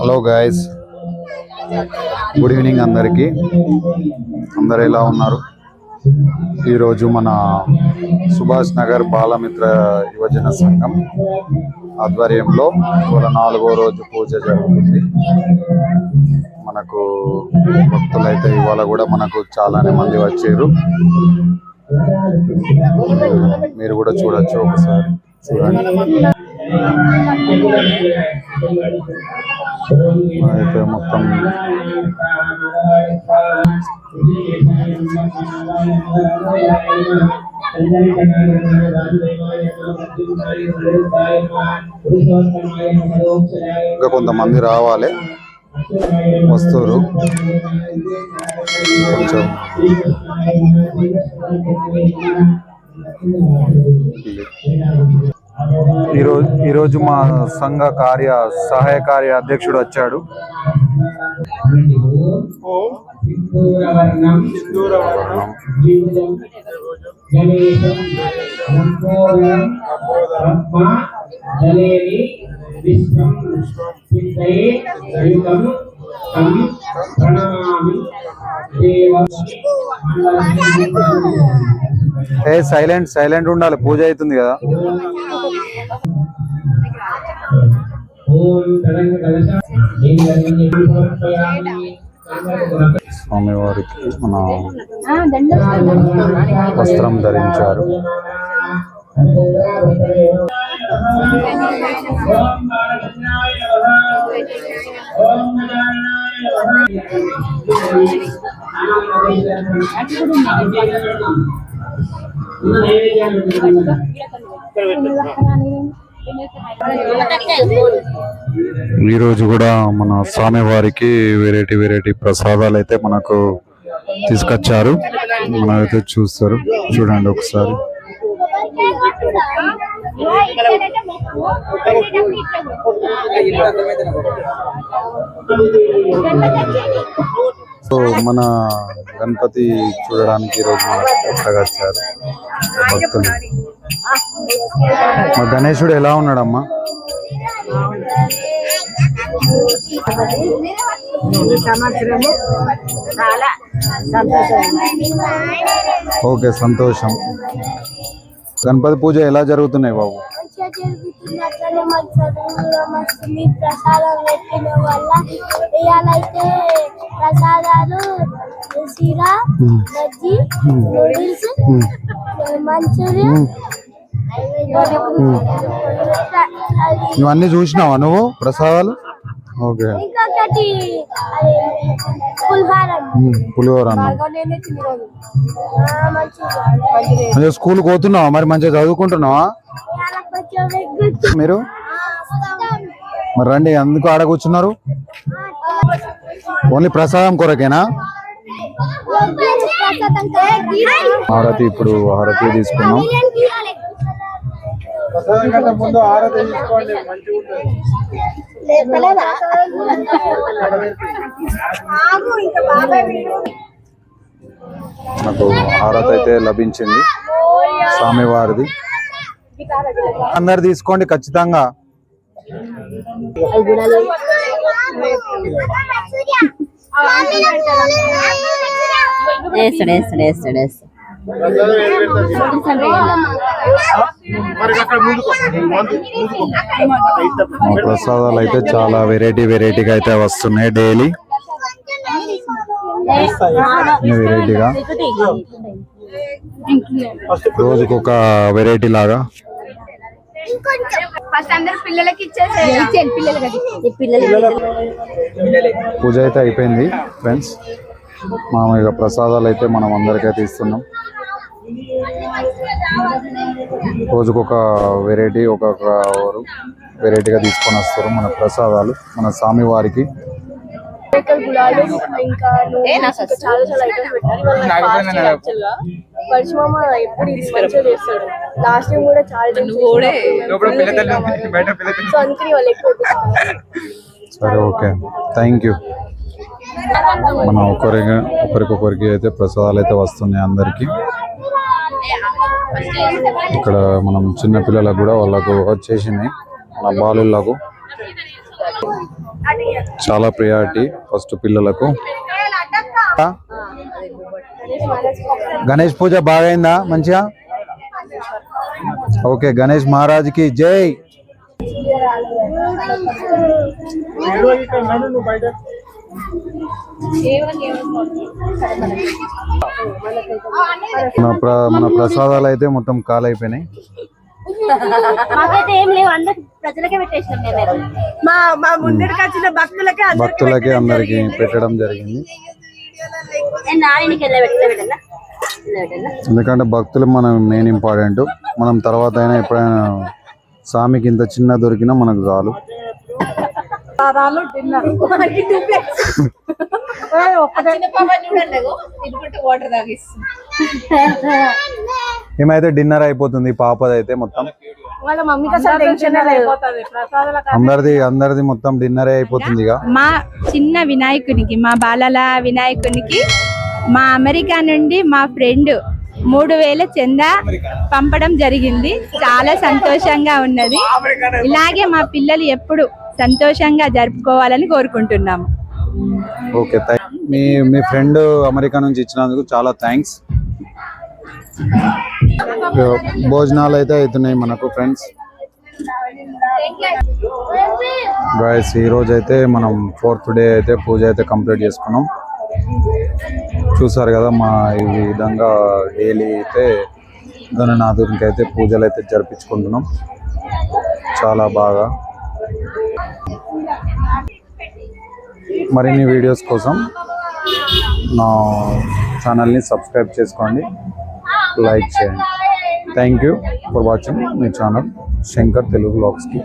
Hello guys good evening అందరికీ. అందరు ఎలా ఉన్నారు? ఈరోజు మన సుభాష్ నగర్ బాలమిత్ర యువజన సంఘం ఆధ్వర్యంలో ఇవాళ నాలుగో రోజు పూజ జరుగుతుంది. మనకు భక్తులైతే ఇవాళ కూడా మనకు చాలానే మంది వచ్చారు. మీరు కూడా చూడొచ్చు ఒకసారి. చూడండి. అయితే మొత్తం ఇంకా కొంతమంది రావాలి. వస్తారు కొంచెం ఈరోజు ఈరోజు మా సంఘ కార్య సహాయ కార్య అధ్యక్షుడు వచ్చాడు. ఏ సైలెంట్ సైలెంట్ ఉండాలి. పూజ అవుతుంది కదా. స్వామివారికి మన వస్త్రం ధరించారు. ఈ రోజు కూడా మన స్వామివారికి వెరైటీ వెరైటీ ప్రసాదాలు అయితే మనకు తీసుకొచ్చారు. మనమైతే చూస్తారు. చూడండి ఒకసారి. సో మన గణపతి చూడడానికి ఈరోజు మనకు కొత్తగా వచ్చారు భక్తులు. మా గణేశుడు ఎలా ఉన్నాడమ్మా? సంవత్సరము చాలా సంతోషం. ఓకే సంతోషం. గణపతి పూజ ఎలా జరుగుతున్నాయి బాబు? ప్రసాదం పెట్టిన వల్ల ఇవాళైతే ప్రసాదాలు సీరా బజ్జీ నూడిల్స్ మంచూరియన్ అది నువ్వు అన్ని చూసినావా నువ్వు ప్రసాదాలు? ఓకే. పులిహారం. అన్నం. స్కూల్ పోతున్నావా? మరి మంచిగా చదువుకుంటున్నావా? మీరు? మరి రండి ఎందుకు ఆడ కూర్చున్నారు? ఓన్లీ ప్రసాదం కొరకేనా? హారతి ఇప్పుడు హారతి తీసుకున్నాం ముందు ఆరాధన తీసుకోండి మంచిగా మనకు హారతి అయితే లభించింది. స్వామివారిది. అందరు తీసుకోండి ఖచ్చితంగా. వేస్తాడు వేస్తాడు వేస్తాడు వేస్తాడు ప్రసాదాలు అయితే చాలా వెరైటీ వెరైటీగా అయితే వస్తున్నాయి డైలీ వెరైటీగా రోజుకు ఒక వెరైటీ లాగా. పూజ అయితే అయిపోయింది ఫ్రెండ్స్ మామూలుగా ప్రసాదాలు అయితే మనం అందరికైతే ఇస్తున్నాం రోజుకొక వెరైటీ ఒక్కొక్క వెరైటీగా తీసుకొని వస్తారు మన ప్రసాదాలు మన స్వామివారికి. గులాలు ఇంకా నూనె, ఇంకా చాలా చాలా ఐటమ్స్ పెట్టారు ఇవాళ నాకు fasting actual గా పరిశ్రమ ఎప్పుడు ఇది మంచిగా చేస్తాడు. లాస్ట్ టైం కూడా చాలా items చేశాడు. సో అందుకని వాళ్ళు ఎక్కువ వడ్డిస్తున్నారు. సరే ఓకే. థ్యాంక్ యూ మన ఒకరికి ఒకరికొకరికి అయితే ప్రసాదాలు అయితే వస్తున్నాయి అందరికీ. ఇక్కడ మనం చిన్న పిల్లలకు కూడా వాళ్ళకు వచ్చేసినాయి మన బాలులకు చాలా ప్రియారిటీ ఫస్ట్ పిల్లలకు. గణేష్ పూజ బాగైందా? మంచిగా? ఓకే గణేష్ మహారాజ్కి జై. మన ప్ర మన ప్రసాదాలు అయితే మొత్తం ముందరికి వచ్చిన భక్తులకే అందరికి పెట్టడం జరిగింది. ఎందుకంటే భక్తులు మనం మెయిన్ ఇంపార్టెంట్ మనం తర్వాత అయినా ఎప్పుడైనా స్వామికి ఇంత చిన్న దొరికినా మనకు చాలు ఏమైతే డిన్నర్ అయిపోతుంది పాపది అయితే మొత్తం? వాళ్ళ మమ్మీకి అసలు టెన్షన్ లేదు. అందరిది అందరిది మొత్తం డిన్నరే అయిపోతుంది ఇక. మా చిన్న వినాయకునికి మా బాలల వినాయకునికి మా అమెరికా నుండి మా ఫ్రెండ్ మూడు వేల చందా పంపడం జరిగింది. చాలా సంతోషంగా ఉన్నది. ఇలాగే మా పిల్లలు ఎప్పుడు సంతోషంగా జరుపుకోవాలని కోరుకుంటున్నాము. ఓకే థ్యాంక్ మీ మీ ఫ్రెండ్ అమెరికా నుంచి ఇచ్చినందుకు చాలా థ్యాంక్స్ భోజనాలు అయితే అవుతున్నాయి మనకు ఫ్రెండ్స్. గాయస్ ఈ రోజు అయితే మనం ఫోర్త్ డే అయితే పూజ అయితే కంప్లీట్ చేసుకున్నాం. చూసారు కదా మా ఈ విధంగా డైలీ అయితే గణనాథునికి అయితే పూజలు అయితే జరిపించుకుంటున్నాం. చాలా బాగా. మరిన్ని వీడియోస్ కోసం నా ఛానల్ని సబ్స్క్రైబ్ చేసుకోండి. లైక్ చేయండి. థ్యాంక్ యూ ఫర్ వాచింగ్ మీ ఛానల్ శంకర్ తెలుగు బ్లాగ్స్కి